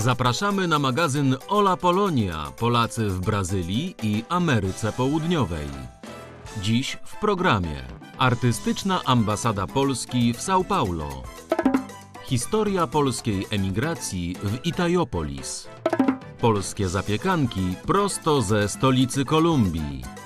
Zapraszamy na magazyn Ola Polonia Polacy w Brazylii i Ameryce Południowej. Dziś w programie Artystyczna ambasada Polski w São Paulo. Historia polskiej emigracji w Itajopolis. Polskie zapiekanki prosto ze stolicy Kolumbii.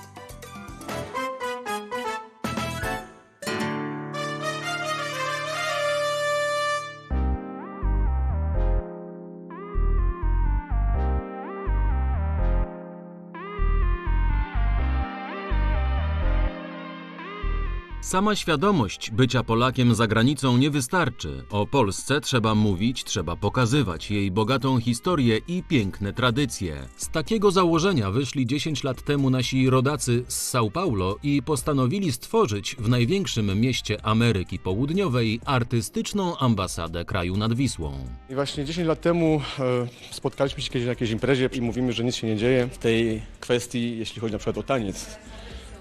Sama świadomość bycia Polakiem za granicą nie wystarczy. O Polsce trzeba mówić, trzeba pokazywać jej bogatą historię i piękne tradycje. Z takiego założenia wyszli 10 lat temu nasi rodacy z São Paulo i postanowili stworzyć w największym mieście Ameryki Południowej artystyczną ambasadę kraju nad Wisłą. I właśnie 10 lat temu e, spotkaliśmy się kiedyś na jakiejś imprezie i mówimy, że nic się nie dzieje w tej kwestii, jeśli chodzi na przykład o taniec,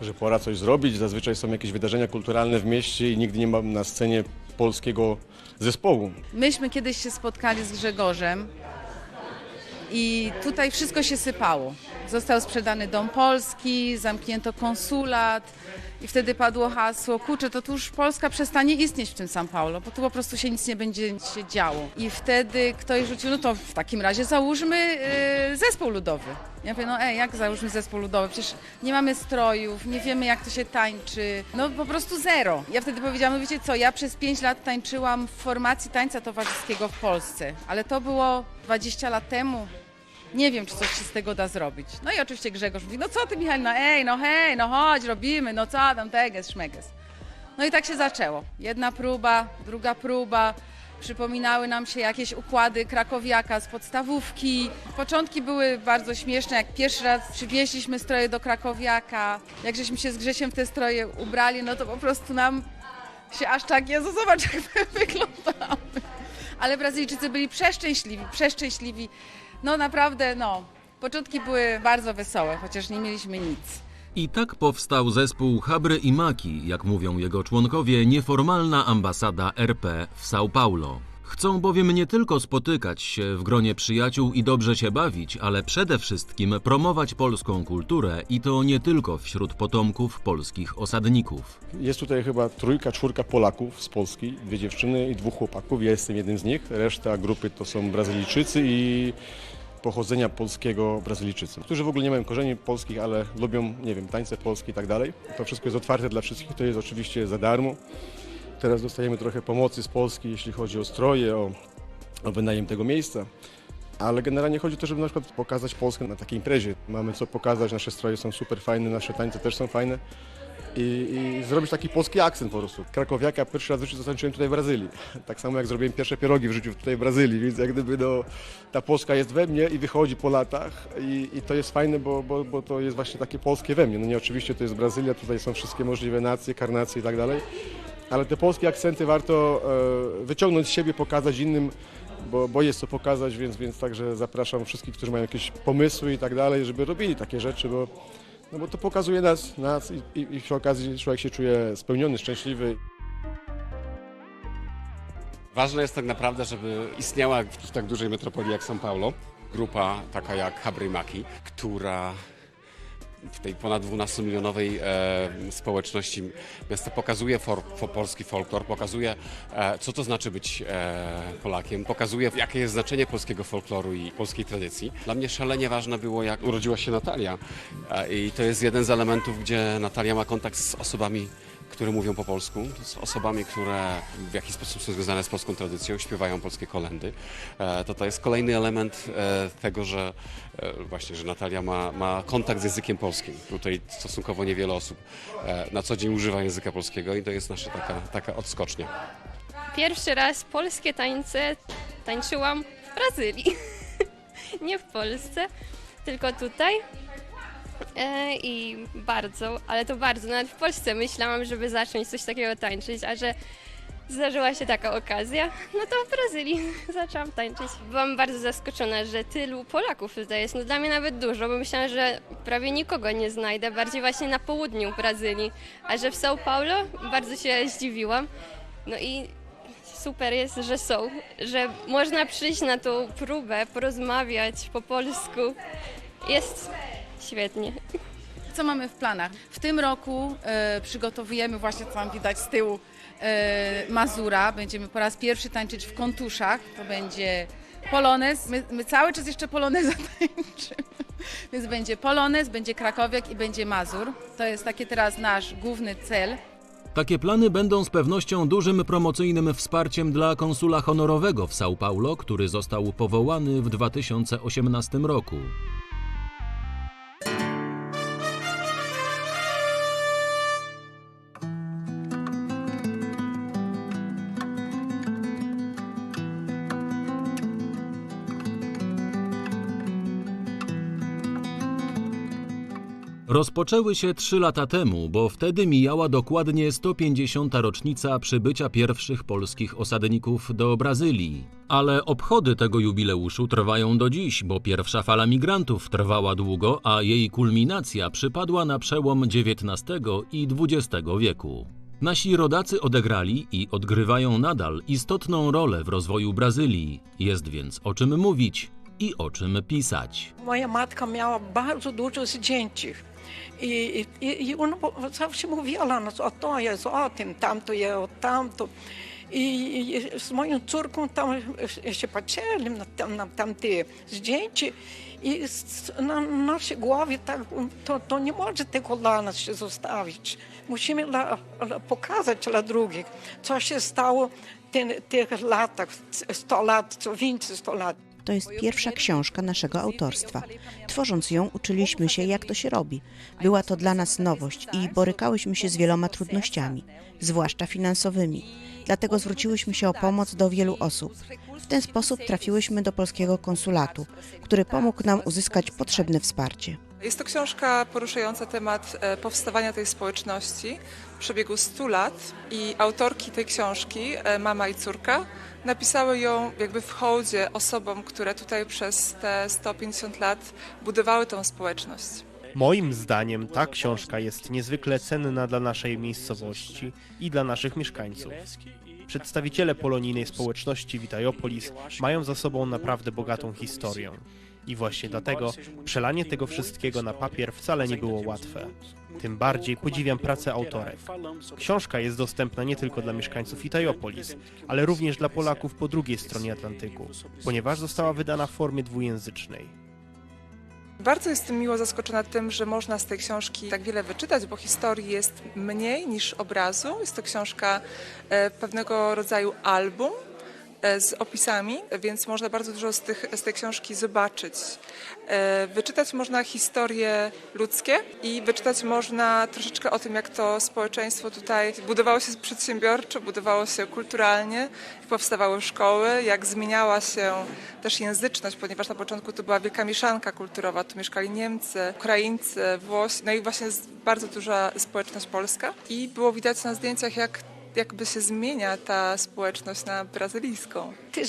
że pora coś zrobić. Zazwyczaj są jakieś wydarzenia kulturalne w mieście i nigdy nie ma na scenie polskiego zespołu. Myśmy kiedyś się spotkali z Grzegorzem i tutaj wszystko się sypało. Został sprzedany Dom Polski, zamknięto konsulat i wtedy padło hasło, kurczę, to tu już Polska przestanie istnieć w tym São Paulo, bo tu po prostu się nic nie będzie się działo. I wtedy ktoś rzucił, no to w takim razie załóżmy yy, zespół ludowy. Ja mówię, no ej, jak załóżmy zespół ludowy? Przecież nie mamy strojów, nie wiemy jak to się tańczy. No po prostu zero. Ja wtedy powiedziałam, no wiecie co, ja przez 5 lat tańczyłam w formacji tańca towarzyskiego w Polsce, ale to było 20 lat temu. Nie wiem, czy coś się z tego da zrobić. No i oczywiście Grzegorz mówi, no co ty Michał, no ej, no hej, no chodź, robimy, no co tam, teges, szmeges. No i tak się zaczęło. Jedna próba, druga próba. Przypominały nam się jakieś układy krakowiaka z podstawówki. Początki były bardzo śmieszne, jak pierwszy raz przywieźliśmy stroje do krakowiaka. Jak żeśmy się z Grzesiem w te stroje ubrali, no to po prostu nam się aż tak, Jezu, zobacz jak my wyglądamy. Ale Brazylijczycy byli przeszczęśliwi, przeszczęśliwi. No naprawdę, no. Początki były bardzo wesołe, chociaż nie mieliśmy nic. I tak powstał zespół Habry i Maki, jak mówią jego członkowie, nieformalna ambasada RP w São Paulo. Chcą bowiem nie tylko spotykać się w gronie przyjaciół i dobrze się bawić, ale przede wszystkim promować polską kulturę i to nie tylko wśród potomków polskich osadników. Jest tutaj chyba trójka, czwórka Polaków z Polski, dwie dziewczyny i dwóch chłopaków. Ja jestem jednym z nich. Reszta grupy to są Brazylijczycy i pochodzenia polskiego Brazylijczycy, którzy w ogóle nie mają korzeni polskich, ale lubią, nie wiem, tańce polskie i tak dalej. To wszystko jest otwarte dla wszystkich, to jest oczywiście za darmo. Teraz dostajemy trochę pomocy z Polski, jeśli chodzi o stroje, o, o wynajem tego miejsca. Ale generalnie chodzi o to, żeby na przykład pokazać Polskę na takiej imprezie. Mamy co pokazać, nasze stroje są super fajne, nasze tańce też są fajne. I, i zrobić taki polski akcent po prostu. Krakowiaka pierwszy raz w życiu zatańczyłem tutaj w Brazylii. Tak samo jak zrobiłem pierwsze pierogi w życiu tutaj w Brazylii, więc jak gdyby no, ta Polska jest we mnie i wychodzi po latach i, i to jest fajne, bo, bo, bo to jest właśnie takie polskie we mnie. No nie oczywiście to jest Brazylia, tutaj są wszystkie możliwe nacje, karnacje i tak dalej, ale te polskie akcenty warto e, wyciągnąć z siebie, pokazać innym, bo, bo jest co pokazać, więc, więc także zapraszam wszystkich, którzy mają jakieś pomysły i tak dalej, żeby robili takie rzeczy, bo, no bo to pokazuje nas, nas i, i, i przy okazji człowiek się czuje spełniony, szczęśliwy. Ważne jest tak naprawdę, żeby istniała w tak dużej metropolii jak São Paulo grupa taka jak Habry Maki, która w tej ponad 12-milionowej e, społeczności miasta pokazuje for, for polski folklor, pokazuje e, co to znaczy być e, Polakiem, pokazuje jakie jest znaczenie polskiego folkloru i polskiej tradycji. Dla mnie szalenie ważne było jak urodziła się Natalia e, i to jest jeden z elementów, gdzie Natalia ma kontakt z osobami które mówią po polsku, z osobami, które w jakiś sposób są związane z polską tradycją, śpiewają polskie kolendy. E, To to jest kolejny element e, tego, że e, właśnie, że Natalia ma, ma kontakt z językiem polskim. Tutaj stosunkowo niewiele osób na co dzień używa języka polskiego i to jest nasza taka, taka odskocznia. Pierwszy raz polskie tańce tańczyłam w Brazylii. Nie w Polsce, tylko tutaj. E, I bardzo, ale to bardzo, nawet w Polsce myślałam, żeby zacząć coś takiego tańczyć, a że zdarzyła się taka okazja, no to w Brazylii zaczęłam tańczyć. Byłam bardzo zaskoczona, że tylu Polaków tutaj jest. No dla mnie nawet dużo, bo myślałam, że prawie nikogo nie znajdę, bardziej właśnie na południu Brazylii. A że w São Paulo bardzo się zdziwiłam. No i super jest, że są, że można przyjść na tą próbę, porozmawiać po polsku. Jest świetnie. Co mamy w planach? W tym roku e, przygotowujemy właśnie, co tam widać z tyłu, e, Mazura. Będziemy po raz pierwszy tańczyć w kontuszach. To będzie polonez. My, my cały czas jeszcze poloneza tańczymy. Więc będzie polonez, będzie krakowiak i będzie Mazur. To jest taki teraz nasz główny cel. Takie plany będą z pewnością dużym promocyjnym wsparciem dla konsula honorowego w São Paulo, który został powołany w 2018 roku. Rozpoczęły się trzy lata temu, bo wtedy mijała dokładnie 150. rocznica przybycia pierwszych polskich osadników do Brazylii. Ale obchody tego jubileuszu trwają do dziś, bo pierwsza fala migrantów trwała długo, a jej kulminacja przypadła na przełom XIX i XX wieku. Nasi rodacy odegrali i odgrywają nadal istotną rolę w rozwoju Brazylii. Jest więc o czym mówić i o czym pisać. Moja matka miała bardzo dużo zdjęć. I, i, i po- zawsze mówiła nam, o to jest o tym, tamto jest o tamto. I, i z moją córką tam się patrzyli na, tam, na tamte zdjęcia i na naszej głowie tak, to, to nie może tego dla nas się zostawić. Musimy dla, dla, pokazać dla drugich, co się stało w tych latach, 100 lat, co więcej 100 lat. To jest pierwsza książka naszego autorstwa. Tworząc ją, uczyliśmy się, jak to się robi. Była to dla nas nowość i borykałyśmy się z wieloma trudnościami, zwłaszcza finansowymi. Dlatego zwróciłyśmy się o pomoc do wielu osób. W ten sposób trafiłyśmy do polskiego konsulatu, który pomógł nam uzyskać potrzebne wsparcie. Jest to książka poruszająca temat e, powstawania tej społeczności w przebiegu 100 lat i autorki tej książki, e, mama i córka, napisały ją jakby w hołdzie osobom, które tutaj przez te 150 lat budowały tą społeczność. Moim zdaniem ta książka jest niezwykle cenna dla naszej miejscowości i dla naszych mieszkańców. Przedstawiciele polonijnej społeczności Witajopolis mają za sobą naprawdę bogatą historię. I właśnie dlatego przelanie tego wszystkiego na papier wcale nie było łatwe. Tym bardziej podziwiam pracę autorek. Książka jest dostępna nie tylko dla mieszkańców Itajopolis, ale również dla Polaków po drugiej stronie Atlantyku, ponieważ została wydana w formie dwujęzycznej. Bardzo jestem miło zaskoczona tym, że można z tej książki tak wiele wyczytać, bo historii jest mniej niż obrazu. Jest to książka e, pewnego rodzaju album z opisami, więc można bardzo dużo z, tych, z tej książki zobaczyć. E, Wyczytać można historie ludzkie i wyczytać można troszeczkę o tym, jak to społeczeństwo tutaj budowało się przedsiębiorczo, budowało się kulturalnie, powstawały szkoły, jak zmieniała się też języczność, ponieważ na początku to była wielka mieszanka kulturowa. Tu mieszkali Niemcy, Ukraińcy, Włosi, no i właśnie bardzo duża społeczność polska. I było widać na zdjęciach, jak jakby się zmienia ta społeczność na brazylijską. Te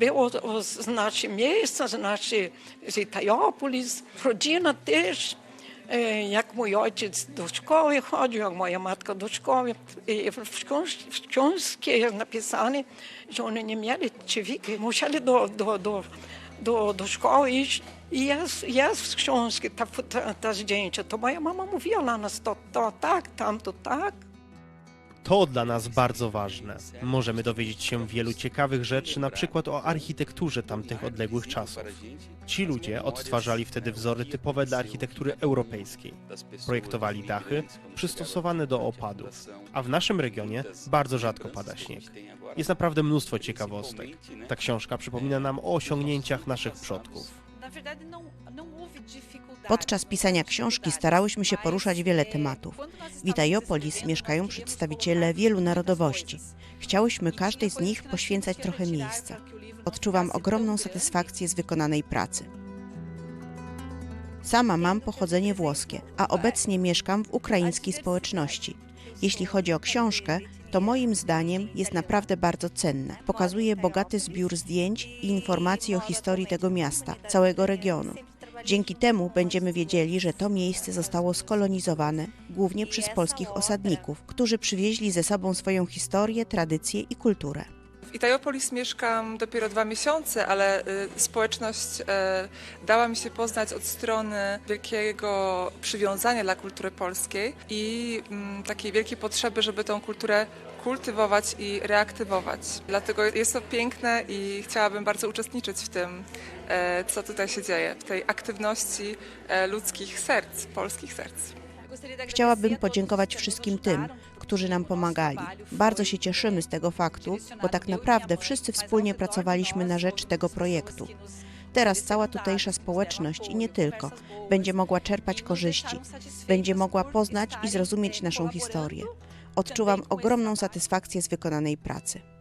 było o- z naszych miejsc, z naszej z. Rodzina też, e, jak mój ojciec do szkoły chodził, jak moja matka do szkoły. I w książ- w książce jest napisane, że oni nie mieli ciewiki, musieli do, do, do, do, do szkoły iść. I jest, jest w książce ta, ta, ta zdjęcie. To moja mama mówiła na nas, to, to tak, tamto tak. To dla nas bardzo ważne. Możemy dowiedzieć się wielu ciekawych rzeczy, na przykład o architekturze tamtych odległych czasów. Ci ludzie odtwarzali wtedy wzory typowe dla architektury europejskiej. Projektowali dachy przystosowane do opadów, a w naszym regionie bardzo rzadko pada śnieg. Jest naprawdę mnóstwo ciekawostek. Ta książka przypomina nam o osiągnięciach naszych przodków. Podczas pisania książki starałyśmy się poruszać wiele tematów. W Itajopolis mieszkają przedstawiciele wielu narodowości. Chciałyśmy każdej z nich poświęcać trochę miejsca. Odczuwam ogromną satysfakcję z wykonanej pracy. Sama mam pochodzenie włoskie, a obecnie mieszkam w ukraińskiej społeczności. Jeśli chodzi o książkę, to moim zdaniem jest naprawdę bardzo cenna. Pokazuje bogaty zbiór zdjęć i informacji o historii tego miasta, całego regionu. Dzięki temu będziemy wiedzieli, że to miejsce zostało skolonizowane głównie przez polskich osadników, którzy przywieźli ze sobą swoją historię, tradycje i kulturę. W Itajopolis mieszkam dopiero dwa miesiące, ale y, społeczność y, dała mi się poznać od strony wielkiego przywiązania dla kultury polskiej i mm, takiej wielkiej potrzeby, żeby tą kulturę kultywować i reaktywować. Dlatego jest to piękne i chciałabym bardzo uczestniczyć w tym, e, co tutaj się dzieje, w tej aktywności e, ludzkich serc, polskich serc. Chciałabym podziękować wszystkim tym, którzy nam pomagali. Bardzo się cieszymy z tego faktu, bo tak naprawdę wszyscy wspólnie pracowaliśmy na rzecz tego projektu. Teraz cała tutejsza społeczność i nie tylko będzie mogła czerpać korzyści, będzie mogła poznać i zrozumieć naszą historię. Odczuwam ogromną satysfakcję z wykonanej pracy.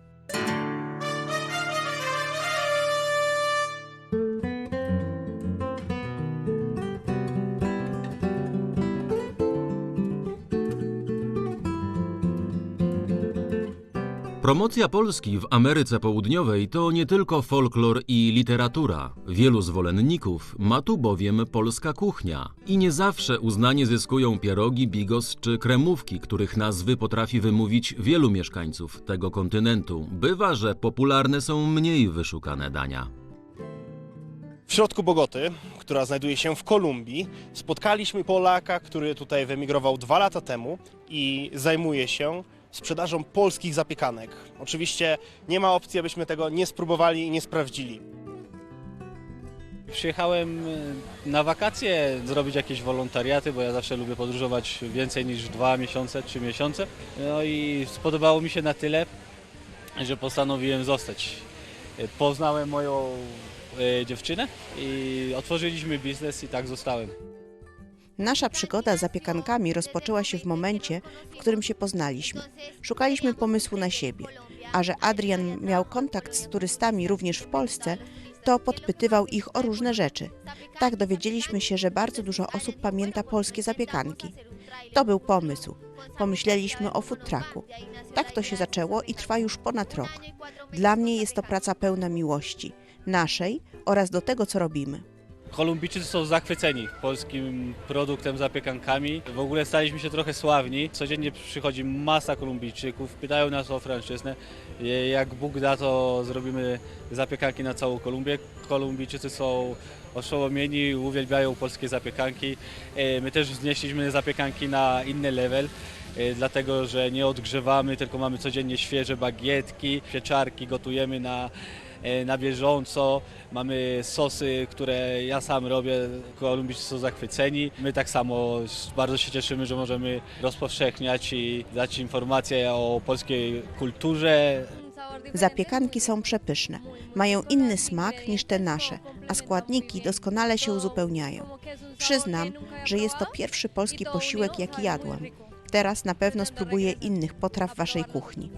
Promocja Polski w Ameryce Południowej to nie tylko folklor i literatura. Wielu zwolenników ma tu bowiem polska kuchnia. I nie zawsze uznanie zyskują pierogi, bigos czy kremówki, których nazwy potrafi wymówić wielu mieszkańców tego kontynentu. Bywa, że popularne są mniej wyszukane dania. W środku Bogoty, która znajduje się w Kolumbii, spotkaliśmy Polaka, który tutaj wyemigrował dwa lata temu i zajmuje się sprzedażą polskich zapiekanek. Oczywiście nie ma opcji, abyśmy tego nie spróbowali i nie sprawdzili. Przyjechałem y, na wakacje zrobić jakieś wolontariaty, bo ja zawsze lubię podróżować więcej niż dwa miesiące, trzy miesiące. No i spodobało mi się na tyle, że postanowiłem zostać. Y, Poznałem moją y, dziewczynę i otworzyliśmy biznes i tak zostałem. Nasza przygoda z zapiekankami rozpoczęła się w momencie, w którym się poznaliśmy. Szukaliśmy pomysłu na siebie, a że Adrian miał kontakt z turystami również w Polsce, to podpytywał ich o różne rzeczy. Tak dowiedzieliśmy się, że bardzo dużo osób pamięta polskie zapiekanki. To był pomysł. Pomyśleliśmy o food trucku. Tak to się zaczęło i trwa już ponad rok. Dla mnie jest to praca pełna miłości, naszej oraz do tego, co robimy. Kolumbijczycy są zachwyceni polskim produktem, zapiekankami. W ogóle staliśmy się trochę sławni. Codziennie przychodzi masa Kolumbijczyków, pytają nas o franczyznę. Jak Bóg da, to zrobimy zapiekanki na całą Kolumbię. Kolumbijczycy są oszołomieni, uwielbiają polskie zapiekanki. E, My też wznieśliśmy zapiekanki na inny level. e, Dlatego, że nie odgrzewamy, tylko mamy codziennie świeże bagietki, pieczarki, gotujemy na, e, na bieżąco. Mamy sosy, które ja sam robię. Kolumbijczycy są zachwyceni. My tak samo bardzo się cieszymy, że możemy rozpowszechniać i dać informacje o polskiej kulturze, Zapiekanki są przepyszne. Mają inny smak niż te nasze, a składniki doskonale się uzupełniają. Przyznam, że jest to pierwszy polski posiłek, jaki jadłam. Teraz na pewno spróbuję innych potraw waszej kuchni.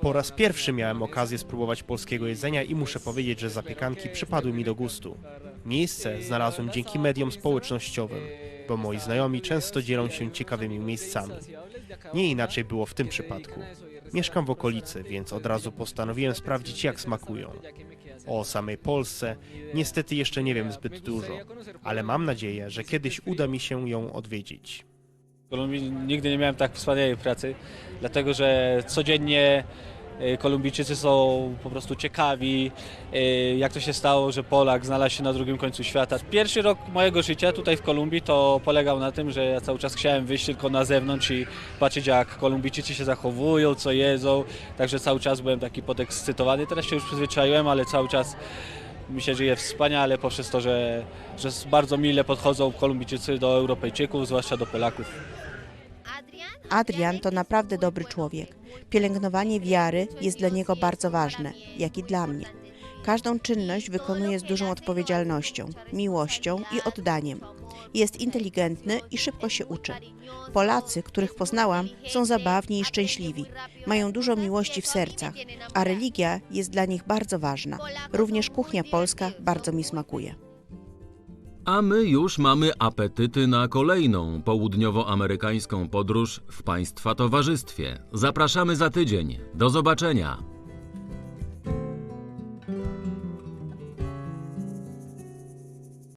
Po raz pierwszy miałem okazję spróbować polskiego jedzenia i muszę powiedzieć, że zapiekanki przypadły mi do gustu. Miejsce znalazłem dzięki mediom społecznościowym, bo moi znajomi często dzielą się ciekawymi miejscami. Nie inaczej było w tym przypadku. Mieszkam w okolicy, więc od razu postanowiłem sprawdzić, jak smakują. O samej Polsce niestety jeszcze nie wiem zbyt dużo, ale mam nadzieję, że kiedyś uda mi się ją odwiedzić. Kolumbii nigdy nie miałem tak wspaniałej pracy, dlatego że codziennie e, Kolumbijczycy są po prostu ciekawi, e, jak to się stało, że Polak znalazł się na drugim końcu świata. Pierwszy rok mojego życia tutaj w Kolumbii to polegał na tym, że ja cały czas chciałem wyjść tylko na zewnątrz i patrzeć jak Kolumbijczycy się zachowują, co jedzą, także cały czas byłem taki podekscytowany. Teraz się już przyzwyczaiłem, ale cały czas mi się żyje wspaniale poprzez to, że, że bardzo mile podchodzą Kolumbijczycy do Europejczyków, zwłaszcza do Polaków. Adrian to naprawdę dobry człowiek. Pielęgnowanie wiary jest dla niego bardzo ważne, jak i dla mnie. Każdą czynność wykonuje z dużą odpowiedzialnością, miłością i oddaniem. Jest inteligentny i szybko się uczy. Polacy, których poznałam, są zabawni i szczęśliwi. Mają dużo miłości w sercach, a religia jest dla nich bardzo ważna. Również kuchnia polska bardzo mi smakuje. A my już mamy apetyty na kolejną południowoamerykańską podróż w Państwa towarzystwie. Zapraszamy za tydzień. Do zobaczenia.